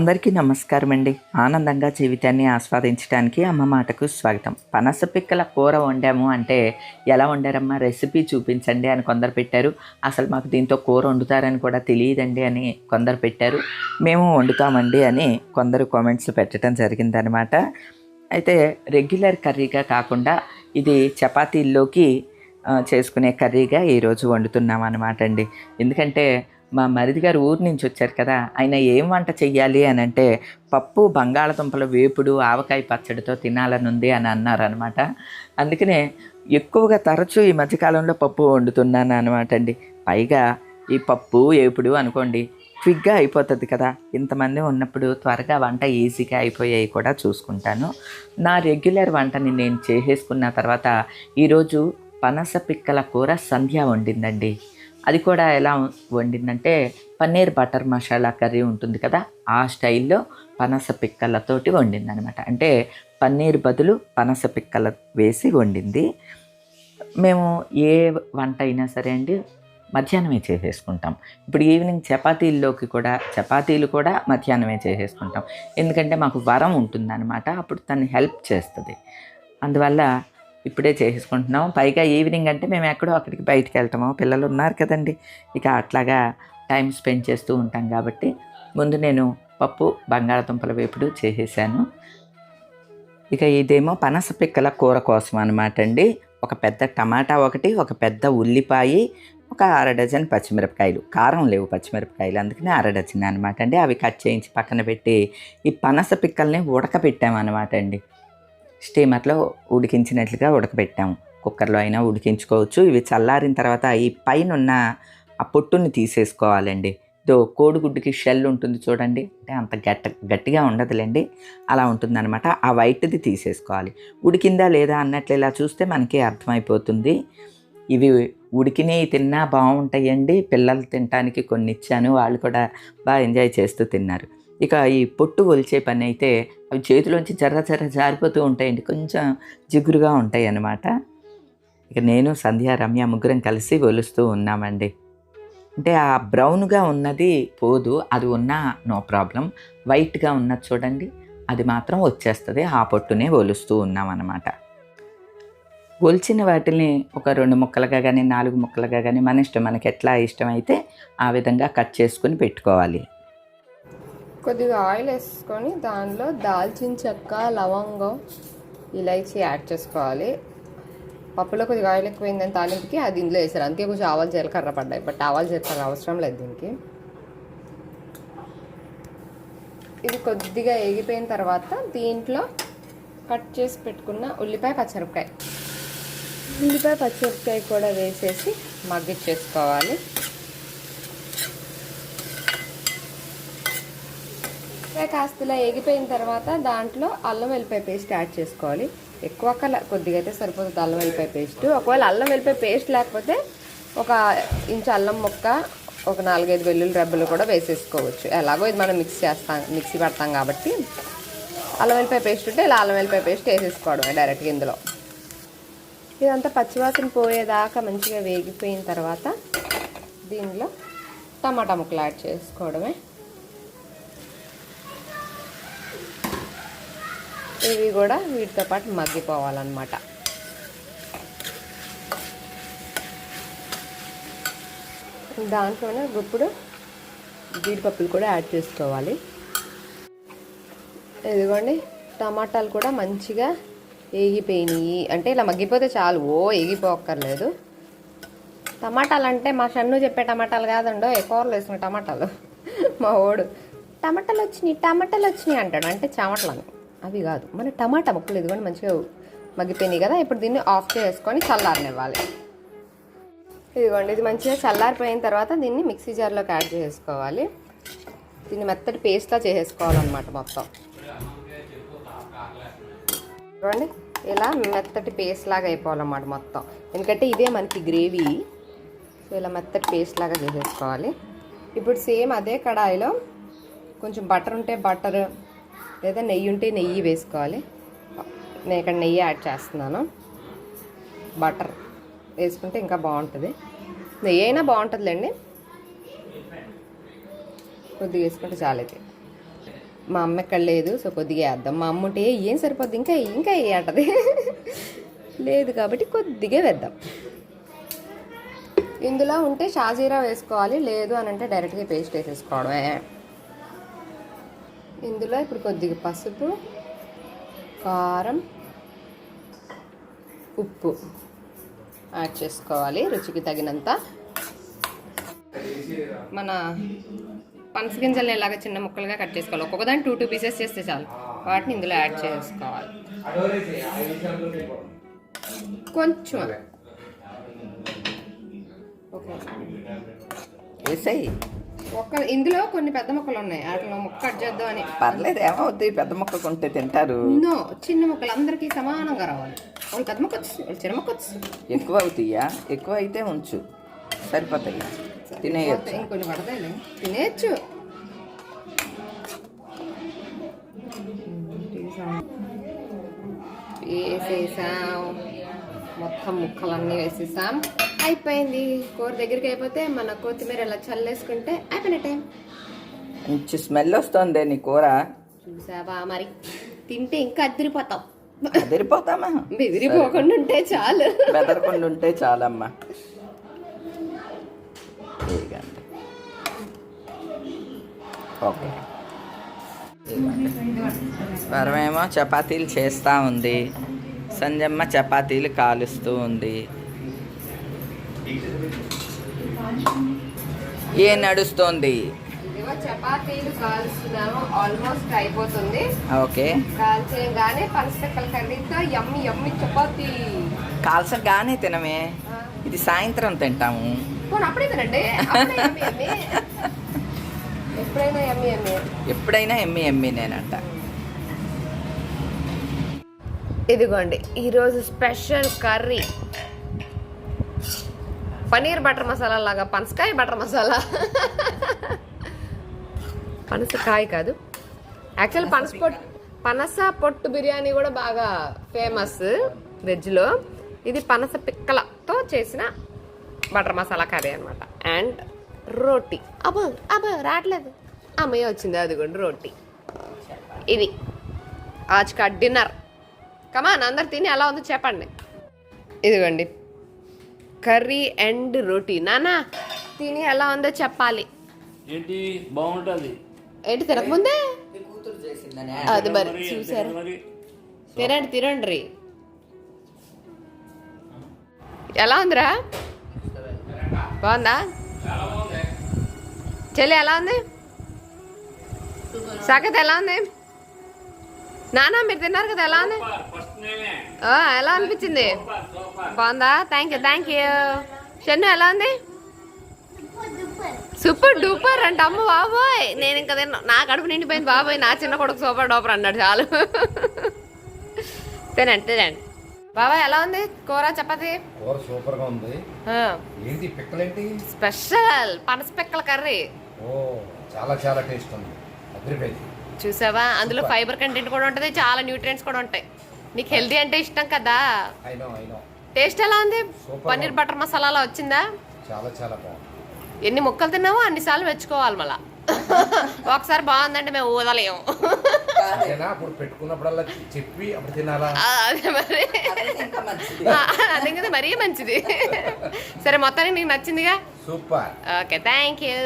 అందరికీ నమస్కారం అండి ఆనందంగా జీవితాన్ని ఆస్వాదించడానికి అమ్మ మాటకు స్వాగతం. పనస పిక్కల కూర వండాము అంటే ఎలా వండారమ్మా? రెసిపీ చూపించండి అని కొందరు పెట్టారు. అసలు మాకు దీంతో కూర వండుతారని కూడా తెలియదండి అని కొందరు పెట్టారు. మేము వండుతామండి అని కొందరు కామెంట్స్ పెట్టడం జరిగిందనమాట అయితే రెగ్యులర్ కర్రీగా కాకుండా ఇది చపాతీల్లోకి చేసుకునే కర్రీగా ఈరోజు వండుతున్నాం అనమాట అండి. ఎందుకంటే మా మరిది గారు ఊరు నుంచి వచ్చారు కదా ఆయన ఏం వంట చెయ్యాలి అని అంటే పప్పు బంగాళదుంపల వేపుడు ఆవకాయ పచ్చడితో తినాలని ఉంది అని అన్నారు అనమాట అందుకనే ఎక్కువగా తరచూ ఈ మధ్యకాలంలో పప్పు వండుతున్నాను అనమాట అండి. పైగా ఈ పప్పు వేపుడు అనుకోండి క్విక్గా అయిపోతుంది కదా. ఇంతమంది ఉన్నప్పుడు త్వరగా వంట ఈజీగా అయిపోయాయి కూడా చూసుకుంటాను. నా రెగ్యులర్ వంటని నేను చేసేసుకున్న తర్వాత ఈరోజు పనస పిక్కల కూర సంధ్య వండిందండి. అది కూడా ఎలా వండిందంటే పన్నీర్ బటర్ మసాలా కర్రీ ఉంటుంది కదా ఆ స్టైల్లో పనస పిక్కలతోటి వండిందనమాట అంటే పన్నీర్ బదులు పనస పిక్కల వేసి వండింది. మేము ఏ వంట అయినా సరే అండి మధ్యాహ్నమే చేసేసుకుంటాం. ఇప్పుడు ఈవినింగ్ చపాతీల్లోకి కూడా చపాతీలు కూడా మధ్యాహ్నమే చేసేసుకుంటాం. ఎందుకంటే మాకు వరం ఉంటుందన్నమాట అప్పుడు తను హెల్ప్ చేస్తుంది. అందువల్ల ఇప్పుడే చేసుకుంటున్నాం పైగా ఈవినింగ్ అంటే మేము ఎక్కడో అక్కడికి బయటికి వెళ్తాము. పిల్లలు ఉన్నారు కదండి. ఇక అట్లాగా టైం స్పెండ్ చేస్తూ ఉంటాం కాబట్టి ముందు నేను పప్పు బంగాళదుంపల వేపుడు చేసేసాను. ఇక ఇదేమో పనస పిక్కల కూర కోసం అనమాట అండి. ఒక పెద్ద టమాటా ఒకటి ఒక పెద్ద ఉల్లిపాయ ఒక అర డజన్ పచ్చిమిరపకాయలు. కారం లేవు పచ్చిమిరపకాయలు అందుకనే అర డజన్ అనమాట అండి. అవి కట్ చేయించి పక్కన పెట్టి ఈ పనస పిక్కల్ని ఉడకపెట్టామన్నమాట అండి. స్టీమర్లో ఉడికించినట్లుగా ఉడకబెట్టాము. కుక్కర్లో అయినా ఉడికించుకోవచ్చు. ఇవి చల్లారిన తర్వాత ఈ పైన ఉన్న ఆ పొట్టుని తీసేసుకోవాలండి. దో కోడిగుడ్డుకి షెల్ ఉంటుంది చూడండి. అంటే అంత గట్ట గట్టిగా ఉండదులేండి. అలా ఉంటుందన్నమాట. ఆ వైట్ది తీసేసుకోవాలి. ఉడికిందా లేదా అన్నట్లు ఇలా చూస్తే మనకి అర్థమైపోతుంది. ఇవి ఉడికినవి తిన్నా బాగుంటాయండి. పిల్లలు తినడానికి కొన్ని ఇచ్చాను వాళ్ళు కూడా బాగా ఎంజాయ్ చేస్తూ తిన్నారు. ఇక ఈ పొట్టు ఒలిచే పని అయితే అవి చేతిలోంచి జర్ర జర్ర జారిపోతూ ఉంటాయండి. కొంచెం జిగురుగా ఉంటాయి అన్నమాట ఇక నేను సంధ్య రమ్య ముగ్గురం కలిసి ఒలుస్తూ ఉన్నామండి. అంటే ఆ బ్రౌన్గా ఉన్నది పోదు అది ఉన్నా నో ప్రాబ్లం. వైట్గా ఉన్నది చూడండి అది మాత్రం వచ్చేస్తుంది. ఆ పొట్టునే ఒలుస్తూ ఉన్నామన్నమాట. ఒలిచిన వాటిని ఒక రెండు ముక్కలుగా కానీ నాలుగు ముక్కలుగా కానీ మన ఇష్టం మనకి ఎట్లా ఇష్టమైతే ఆ విధంగా కట్ చేసుకుని పెట్టుకోవాలి. కొద్దిగా ఆయిల్ వేసుకొని దానిలో దాల్చిన చెక్క లవంగం ఇలాచి యాడ్ చేసుకోవాలి. పప్పులో కొద్దిగా ఆయిల్ ఎక్కువైందని తాలింపుకి అది ఇందులో వేసారు. అందుకే కొంచెం ఆవాలు జీలకర్ర పడ్డాయి. బట్ ఆవాలు జీలకర్ర అవసరం లేదు దీనికి. ఇది కొద్దిగా ఎగిపోయిన తర్వాత దీంట్లో కట్ చేసి పెట్టుకున్న ఉల్లిపాయ పచ్చిమిరపకాయ. ఉల్లిపాయ పచ్చిమిరపకాయ కూడా వేసేసి మగ్గిచ్చేసుకోవాలి. ఉల్లిపాయ కాస్తలా ఎగిపోయిన తర్వాత దాంట్లో అల్లం వెల్లిపాయ పేస్ట్ యాడ్ చేసుకోవాలి. ఎక్కువ కల కొద్దిగా అయితే సరిపోతుంది అల్లం వెల్లిపాయ పేస్ట్. ఒకవేళ అల్లం వెల్లిపాయ పేస్ట్ లేకపోతే ఒక ఇంచు అల్లం ముక్క ఒక నాలుగైదు వెల్లుల్లి రెబ్బలు కూడా వేసేసుకోవచ్చు. ఎలాగో ఇది మనం మిక్స్ చేస్తాం మిక్సీ పడతాం కాబట్టి. అల్లం వెల్లిపాయ పేస్ట్ ఉంటే ఇలా అల్లం వెల్లిపాయ పేస్ట్ వేసేసుకోవడమే డైరెక్ట్గా ఇందులో. ఇదంతా పచ్చివాసన పోయేదాకా మంచిగా వేగిపోయిన తర్వాత దీనిలో టమాటా ముక్కలు యాడ్ చేసుకోవడమే. ఇవి కూడా వీటితో పాటు మగ్గిపోవాలన్నమాట. దాంట్లోనే ఇప్పుడు జీడిపప్పులు కూడా యాడ్ చేసుకోవాలి. ఇదిగోండి టమాటాలు కూడా మంచిగా ఏగిపోయినాయి. అంటే ఇలా మగ్గిపోతే చాలు ఓ ఏగిపోక్కర్లేదు. టమాటాలు అంటే మా షన్ను చెప్పే టమాటాలు కాదండో కూరలు వేసిన టమాటాలు. మా ఓడు టమాటాలు వచ్చినాయి టమాటాలు వచ్చినాయి అంటాడు. అంటే చామటలు అవి కాదు. మన టమాటా ముక్కలు ఇదిగోండి మంచిగా మగ్గిపోయినాయి కదా ఇప్పుడు దీన్ని ఆఫ్ చేసుకొని చల్లారనివ్వాలి. ఇదిగోండి ఇది మంచిగా చల్లారిపోయిన తర్వాత దీన్ని మిక్సీ జార్లోకి యాడ్ చేసుకోవాలి. దీన్ని మెత్తటి పేస్ట్లా చేసేసుకోవాలన్నమాట మొత్తం. చూడండి ఇలా మెత్తటి పేస్ట్ లాగా అయిపోవాలన్నమాట మొత్తం. ఎందుకంటే ఇదే మనకి గ్రేవీ సో ఇలా మెత్తటి పేస్ట్ లాగా చేసేసుకోవాలి. ఇప్పుడు సేమ్ అదే కడాయిలో కొంచెం బటర్ ఉంటే బటర్ లేదా నెయ్యి ఉంటే నెయ్యి వేసుకోవాలి. నేను ఇక్కడ నెయ్యి యాడ్ చేస్తున్నాను. బటర్ వేసుకుంటే ఇంకా బాగుంటుంది. నెయ్యి అయినా బాగుంటుందిలేండి. కొద్దిగా వేసుకుంటే చాలైతే మా అమ్మ ఇక్కడ లేదు సో కొద్దిగా వేద్దాం. మా అమ్మ ఉంటే ఏం సరిపోద్ది? ఇంకా ఇంకా వెయ్యి అంటది. లేదు కాబట్టి కొద్దిగా వేద్దాం. ఇందులో ఉంటే షాజీరా వేసుకోవాలి లేదు అని అంటే డైరెక్ట్గా పేస్ట్ వేసేసుకోవడమే. ఇందులో ఇప్పుడు కొద్దిగా పసుపు కారం ఉప్పు యాడ్ చేసుకోవాలి రుచికి తగినంత. మన పనస గింజల్ని ఇలాగ చిన్న ముక్కలుగా కట్ చేసుకోవాలి. ఒక్కొక్కదాన్ని టూ టూ పీసెస్ చేస్తే చాలు. వాటిని ఇందులో యాడ్ చేసుకోవాలి. కొంచెం. ఓకే. వేసాయి ఒక్క ఇందులో కొన్ని పెద్ద ముక్కలు ఉన్నాయి. వాటిలో ముక్క కట్ చేద్దాం అని. పర్లేదు ఏమవుద్ది? పెద్ద మొక్క కొంటే తింటారు. నో చిన్న ముక్కలు అందరికీ సమానంగా రావాలి. వాళ్ళు పెద్ద ముక్క వచ్చి వాళ్ళు చిన్న ముక్క వచ్చి ఎక్కువ అవుతాయా ఎక్కువ అయితే ఉంచు. సరిపోతాయి. తినేయచ్చు. ఇంకొన్ని పడతాయిలే తినేయచ్చు. వేసేసాం మొత్తం ముక్కలన్నీ వేసేసాం. అయిపోయింది. కూర దగ్గరికి అయిపోతే మన కొత్తిమీర ఇలా చల్లేసుకుంటే అయిపోయిన టైం. మంచి స్మెల్ వస్తుంది నీ కూర. చూసావా మరి? తింటే ఇంకా అద్దరిపోతాం అదిరిపోతామా? బెదిరిపోకుండా ఉంటే చాలు. బెదరకుండా ఉంటే చాలమ్మా. ఓకే. స్వరమేమో చపాతీలు చేస్తూ ఉంది. సంజమ్మ చపాతీలు కాలుస్తూ ఉంది. ఏ నడుస్తోంది? చపాతీలు కాల్స్తున్నాము. ఆల్మోస్ట్ అయిపోతుంది. ఓకే. కర్రీతో యమ్మి యమ్మి చపాతీ. కాల్చగానే తినమే. ఇది సాయంత్రం తింటాము. అప్పుడే తినండి. ఎప్పుడైనా ఎప్పుడైనా ఎమ్మి ఎమ్మి నేనంట ఇదిగోండి ఈరోజు special curry. Paneer butter masala లాగా పనసకాయ బటర్ మసాలా. పనసకాయ కాదు. యాక్చువల్ పనస పొట్టు పనస పొట్టు బిర్యానీ కూడా బాగా ఫేమస్ వెజ్లో ఇది పనస పిక్కలతో చేసిన బటర్ మసాలా కర్రీ అనమాట అండ్ రోటీ. అబ్బో అబ్బో రావట్లేదు. అమ్మయ్య వచ్చింది అదిగోండి రోటీ. ఇది ఆజ్ కా డిన్నర్. కమాన్ అందరు తిని ఎలా ఉందో చెప్పండి. ఇదిగోండి. Curry and roti. నానా తిని ఎలా ఉందో చెప్పాలి. ఏంటి? బాగుంటుంది. ఏంటి తినకముందే? అది మరి చూసారు? తినండి తినండి ఎలా ఉందిరా? బాగుందా? చెల్లి ఎలా ఉంది? సాకత్ ఎలా ఉంది? నానా మీరు తిన్నారు కదా ఎలా ఉంది ఎలా అనిపించింది? బాగుందా? Thank you thank you Shannu ఎలా ఉంది? సూపర్ డూపర్ అంట అమ్మ బాబోయ్. నేను ఇంకా తిన్నా నా కడుపు నిండిపోయింది బాబోయ్. నా చిన్న కొడుకు సూపర్ డూపర్ అన్నాడు చాలు. తినండి తినండి. బాబాయ్ ఎలా ఉంది? కూర చపాతి? కూర సూపర్గా ఉంది ఏంటి పిక్కలేంటి? స్పెషల్ పనస పిక్కల కర్రీ. ఓ చాలా చాలా టేస్ట్ ఉంది. అదిరిపోయింది. చూసావా? అందులో ఫైబర్ కంటెంట్ కూడా ఉంటుంది చాలా న్యూట్రియంట్స్ కూడా ఉంటాయి. నీకు హెల్దీ అంటే ఇష్టం కదా? టేస్ట్ ఎలా ఉంది. పన్నీర్ బటర్ మసాలాలో వచ్చిందా? చాలా చాలా బాగుంది. ఎన్ని ముక్కలు తిన్నావో అన్నిసార్లు మెచ్చుకోవాలి మళ్ళా. ఒకసారి బాగుందంటే మేము ఊదలేము. అంతేనా అప్పుడు పెట్టుకున్నప్పుడల్లా చెప్పి అప్పుడు తినాలా? ఆ, అదే మరి. అదే కదా మరీ మంచిది. సరే మొత్తానికి నీకు నచ్చిందిగా? సూపర్. Okay thank you.